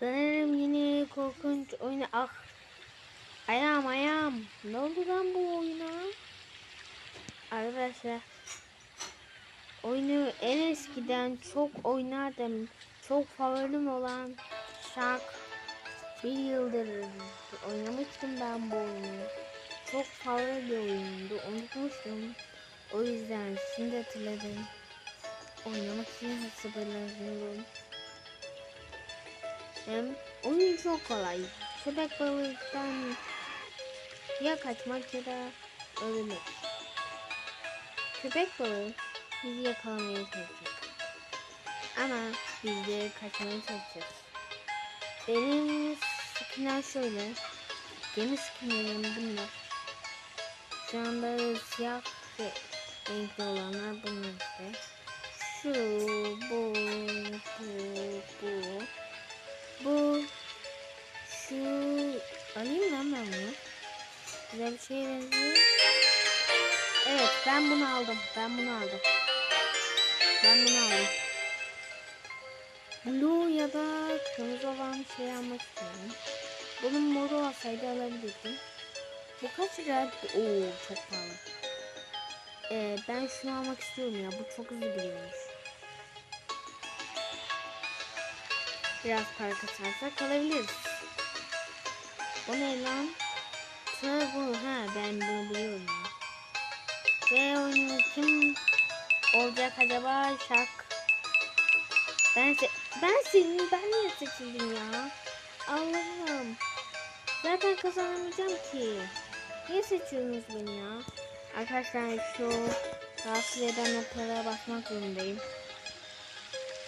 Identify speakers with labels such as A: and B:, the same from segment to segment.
A: Sanırım yine korkunç oyunu ah. Ayağım ayağım. Ne oldu lan bu oyuna? Arkadaşlar. Oyunu en eskiden çok oynardım. Çok favorim olan Shark. Bir yıldır oynamıştım ben bu oyunu. Çok favori bir oyundu. Unutmuştum. O yüzden şimdi hatırladım. Oynamak için sabırlanıyorum. Hem oyun çok kolay. Köpek balıktan ya kaçmak ya da ölmek. Köpek balığı bizi yakalamaya çalışacak. Ama biz de kaçmaya çalışacağız. Benim skinler şöyle. Gemi skinlerim bunlar. Şu anda siyah ve renkli olanlar bunlar işte. Şu, bu, bu, bu. Bu, şu, alayım lan ben bunu. Güzel bir şeye benziyor. Evet ben bunu aldım. Ben bunu aldım. Ben bunu aldım. Blue ya da kırmızı olan şey almak istiyorum. Bunun moru olsaydı alabilirdim. Bu kaç lira? Oo çok pahalı. Ee, ben şunu almak istiyorum ya. Bu çok hızlı gidiyormuş. Biraz para kasarsak alabiliriz. Bu ne lan? Sıra bu. Ha ben bunu biliyorum. Ve oyunu kim olacak acaba? Şak. Ben se ben senin ben niye seçildim ya? Allah'ım. Zaten kazanamayacağım ki. Niye seçiyorsunuz beni ya? Arkadaşlar şu rahatsız eden noktalara basmak zorundayım.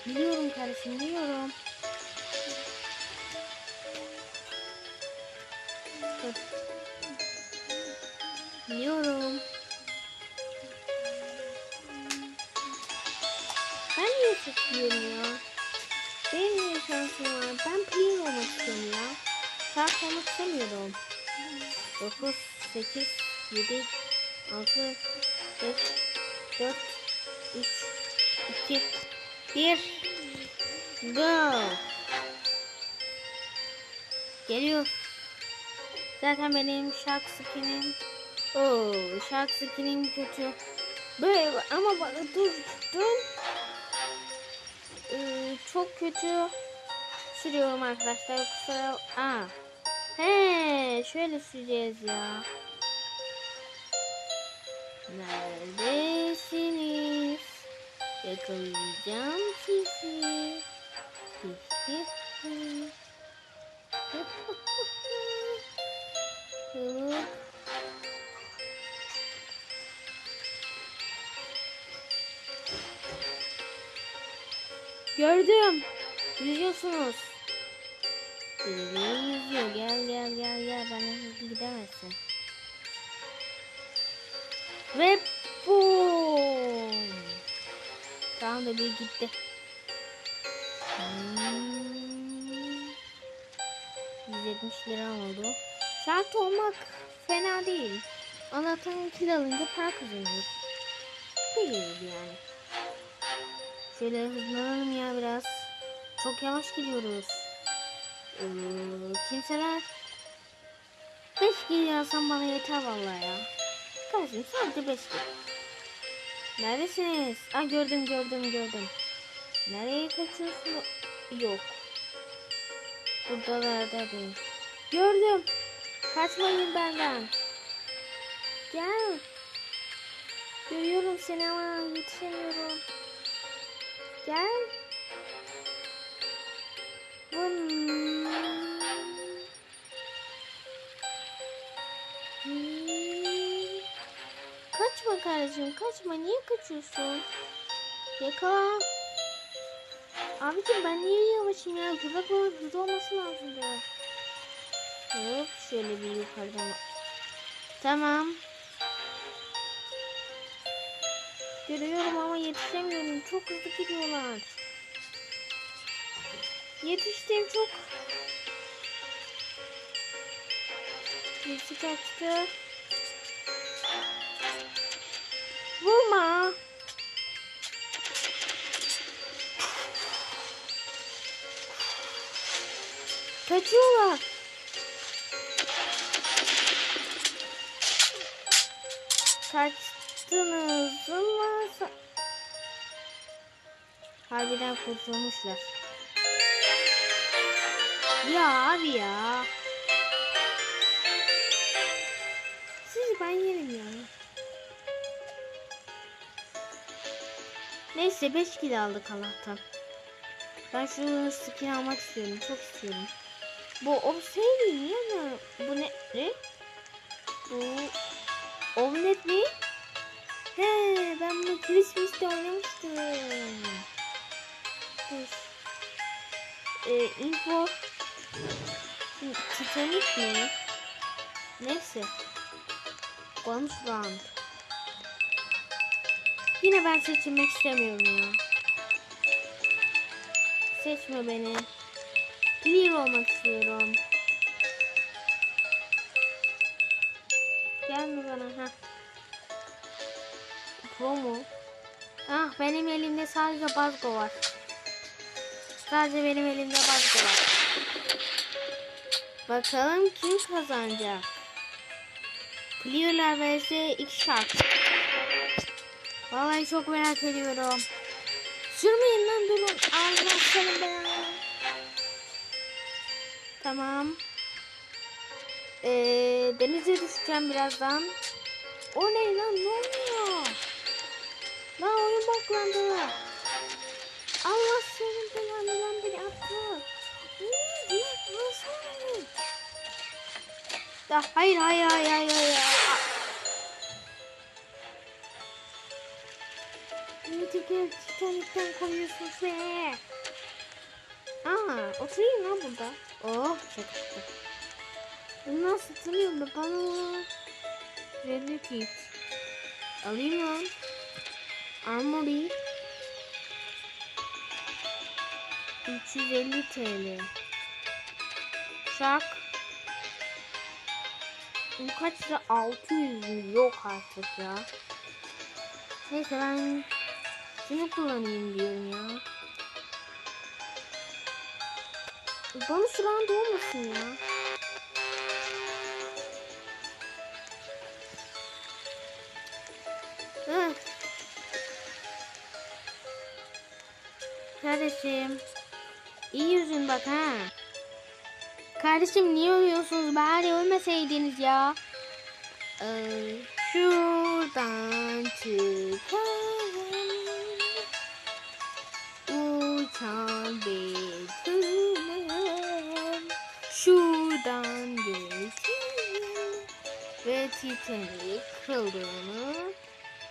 A: Biliyorum kardeşim biliyorum. Biliyorum. Ben niye seçiyorum ya? Benim niye şansım var? Ben player olmak istiyorum ya. Şark olmak istemiyorum. 9, 8, 7, 6, 5, 4, 3, 2, 1, go! Geliyor. Zaten benim şark skinim Oo, şark skinim kötü. Böyle ama bak dur dur. Ee, çok kötü sürüyorum arkadaşlar. Kusura Aa. He, şöyle süreceğiz ya. Neredesiniz? Yakalayacağım sizi. Gördüm. Yüzüyorsunuz. Biri yüzüyor. Gel gel gel gel. Bana hızlı gidemezsin. Ve boom. Tamam da bir gitti. Hmm. 170 lira oldu. Şart olmak fena değil. Allah'tan kil alınca para kazanıyoruz. Değil yani. Şöyle hızlanalım ya biraz. Çok yavaş gidiyoruz. Ee, kimseler 5 kil yazsam bana yeter vallahi ya. Kardeşim sadece 5 kil. Neredesiniz? Aa gördüm gördüm gördüm. Nereye kaçıyorsun? Yok. Buradalarda değil. Gördüm. Kaçmayın benden. Gel. Görüyorum seni ama yetişemiyorum. Gel. Hmm. Kaçma kardeşim kaçma niye kaçıyorsun? Yakala. Abicim ben niye yavaşım ya? Balığı hızlı olması lazım ya. Hop şöyle bir yukarıdan. Tamam. Görüyorum ama yetişemiyorum. Çok hızlı gidiyorlar. Yetiştim çok. Birisi kaçtı. Vurma. Kaçıyorlar. Kaçtınız mı? Harbiden kurtulmuşlar. Ya abi ya. Sizi ben yerim ya. Neyse 5 kilo aldık Allah'tan. Ben şu skin almak istiyorum. Çok istiyorum. Bu obseydi niye mi? Bu ne? ne? Bu Omlet mi? He ben bunu Christmas'te oynamıştım. Dur. Ee, info Titanic mi? Neyse. Round. Yine ben seçilmek istemiyorum ya. Seçme beni. Clear olmak istiyorum. Pro mu? Ah benim elimde sadece bazgo var. Sadece benim elimde bazgo var. Bakalım kim kazanacak? Clear'lar vs iki şart. Vallahi çok merak ediyorum. Sürmeyin lan durun. Allah senin belanı. Tamam. Ee, denize düşeceğim birazdan. O ne lan ne oluyor? Lan oyun baklandı. Allah senin belanı lan beni attı. Ya, hayır hayır hayır hayır hayır. Teker Titanic'ten koyuyorsun be. Aa, oturayım lan burada. Oh, çok güzel. Bunu nasıl tanıyorum ben bana? Kit. Alayım lan. Armory. 350 TL. Şak. Bu kaç lira? 600 mü? Yok artık ya. Neyse ben şunu kullanayım diyorum ya. Bonus round olmasın ya. Kardeşim. iyi yüzün bak ha. Kardeşim niye ölüyorsunuz? Bari ölmeseydiniz ya. Ee, şuradan çıkalım. Uçan bir tünem. Şuradan geçelim. Ve Titanic kırıldığını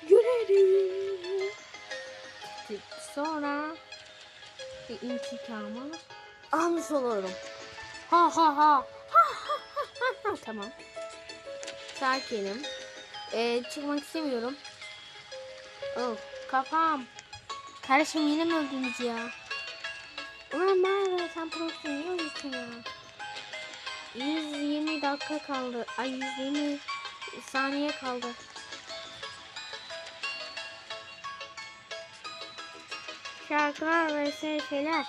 A: görelim. Sonra bir intikamı almış olurum. Ha ha ha. Ha ha ha ha ha. Tamam. Sakinim. Ee, çıkmak istemiyorum. Oh, kafam. Kardeşim yine mi öldünüz ya? Ulan bana sen prosun niye ya? 120 dakika kaldı. Ay 120 saniye kaldı. Şarkılar ve şeyler.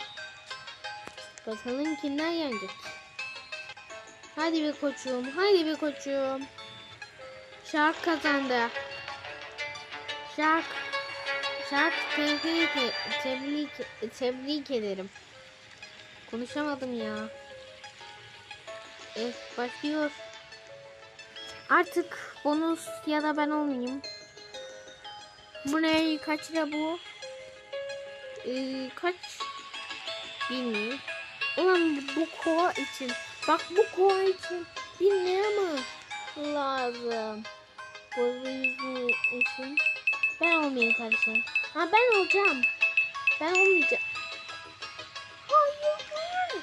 A: Bakalım kimler yenecek. Hadi bir koçum, hadi bir koçum. Şark kazandı. Şark, Şark tebrik, e- tebrik, tebrik ederim. Konuşamadım ya. Evet başlıyor. Artık bonus ya da ben olmayayım. Bu ne? Kaç lira bu? Ee, kaç? Bilmiyorum. Ulan bu kova için. Bak bu kova için. Bin lira mı? Lazım. Yüzü için. Ben olmayayım kardeşim. Ha ben olacağım. Ben olmayacağım. Hayır.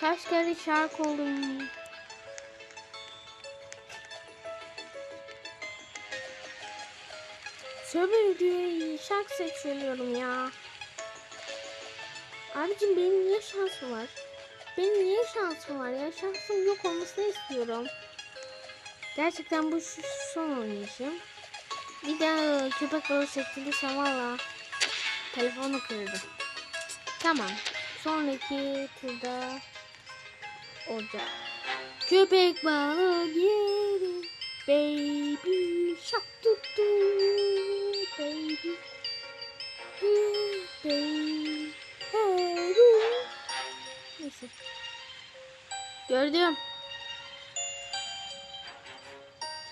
A: Kaç kere şark oldum. Söyle diyor şark seçiyorum ya. Abicim benim niye şansım var? Benim niye şansım var ya? Şansım yok olmasını istiyorum. Gerçekten bu şu son oynayışım. Bir daha köpek balığı seçilirsem valla telefonu kırdı. Tamam. Sonraki turda olacak. Köpek balığı geri. Baby shark tuttu. Baby. Neyse. Gördüm.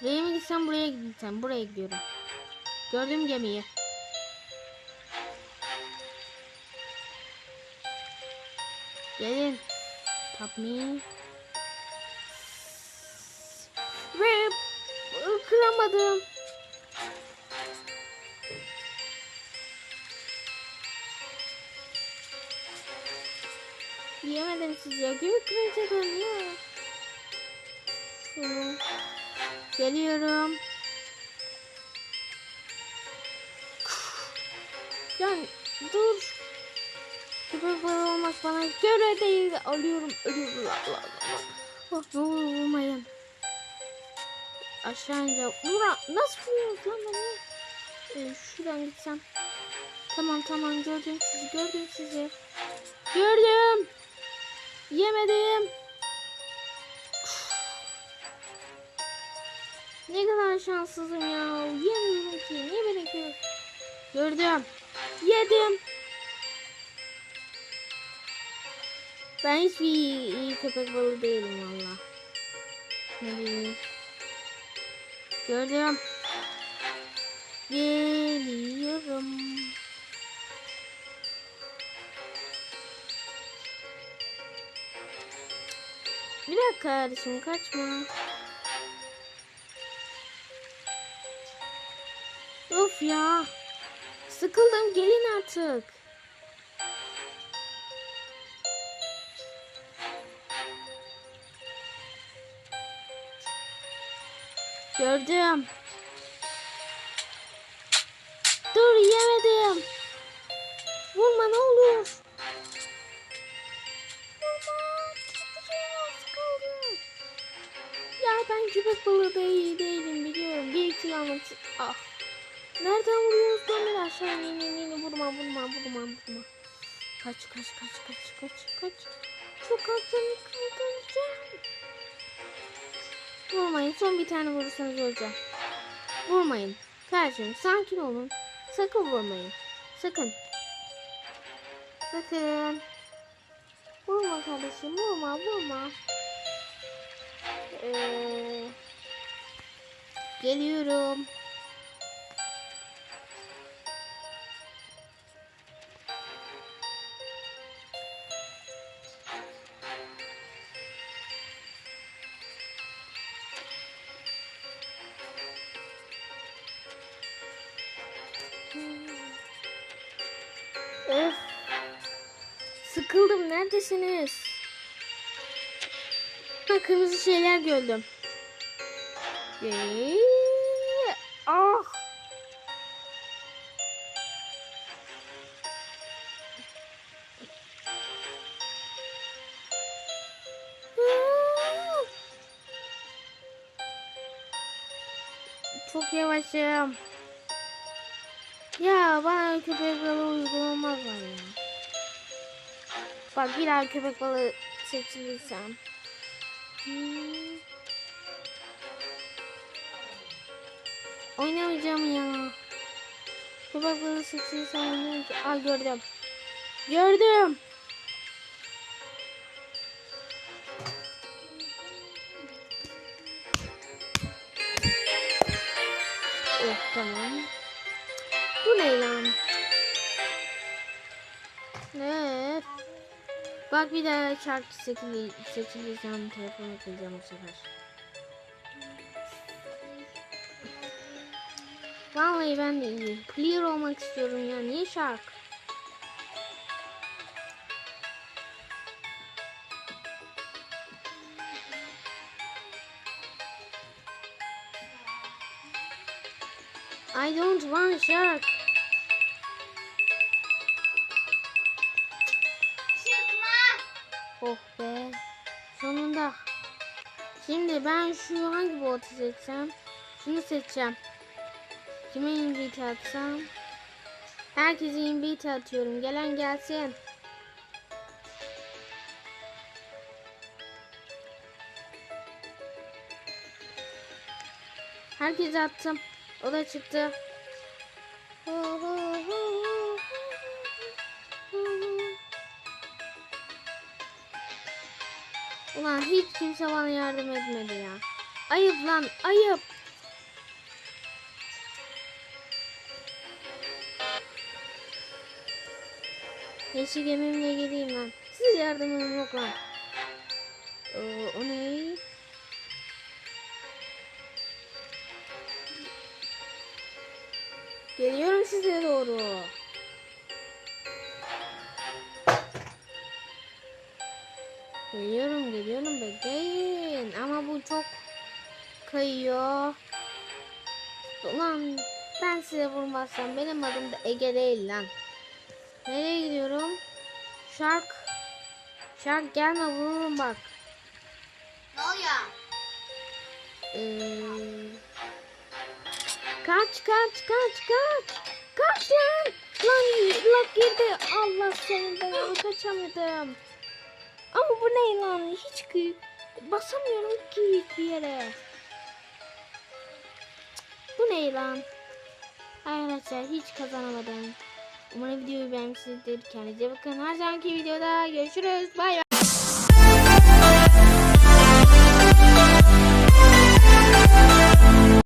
A: Şuraya mı gitsem buraya gitsem. Buraya gidiyorum. Gördüm gemiyi. Gelin. Tap me. Ve kıramadım. Diyemedim size. Gibi kırınca dönüyor. Geliyorum. Yani dur. Köpek balığı olmak bana göre değil. Alıyorum. Ölüyorum. Allah Allah. Oh, ne olur vurmayın. Aşağı ineceğim. Vura. Nasıl vuruyoruz lan beni? Ee, şuradan gitsem. Tamam tamam gördüm sizi. Gördüm sizi. Gördüm. Yemedim. Ne kadar şanssızım ya. Yemiyorum ki. Niye beni gör? Gördüm. Yedim. Ben hiçbir iyi, iyi köpek balığı değilim valla. Ne bileyim. Gördüm. Geliyorum. Bir dakika kardeşim kaçma. Of ya. Sıkıldım gelin artık. Gördüm. Dur yemedim. Vurma ne olur. Ben köpek balığı da iyi değilim biliyorum. Bir iki yanlış. Ah. Nereden vuruyoruz dönür aşağı in in in vurma vurma vurma vurma. Kaç kaç kaç kaç kaç kaç. Çok azını kaldıracağım. Vurmayın son bir tane vurursanız öleceğim. Vurmayın. Kardeşim sakin olun. Sakın vurmayın. Sakın. Sakın. Vurma kardeşim vurma vurma. Ee, geliyorum. Öf. Sıkıldım. Neredesiniz? Ha, kırmızı şeyler gördüm. Ee, ah. Çok yavaşım. Ya bana köpek balığı uygulamaz var ya. Bak bir daha köpek balığı seçilirsem. Oynamayacağım ya. Balığı seçilirsem oynamayacağım. Aa gördüm. Gördüm. Bak bir daha şarkı seçili, seçilirsem telefonu kıracağım bu sefer. Vallahi ben de iyi. Clear olmak istiyorum ya. Niye şarkı? I don't want shark. Şimdi ben şu hangi botu seçsem? Şunu seçeceğim. Kime invite atsam? Herkese invite atıyorum. Gelen gelsin. Herkese attım. O da çıktı. Hiç kimse bana yardım etmedi ya. Ayıp lan ayıp. Yeşil gemimle geleyim lan. Size yardımım yok lan. Ee, o ne? Geliyorum size doğru. Geliyorum geliyorum bekleyin. Ama bu çok kayıyor. Ulan ben size vurmazsam benim adım da Ege değil lan. Nereye gidiyorum? Shark. Shark gelme vururum bak.
B: Ne oluyor?
A: Ee, kaç kaç kaç kaç. Kaç lan. Lan lak girdi. Allah senin belanı kaçamadım. Ama bu ne lan? Hiç ki basamıyorum ki hiçbir yere. Bu ne lan? Arkadaşlar hiç kazanamadım. Umarım videoyu beğenmişsinizdir. Kendinize bakın. Her zamanki videoda görüşürüz. Bay bay.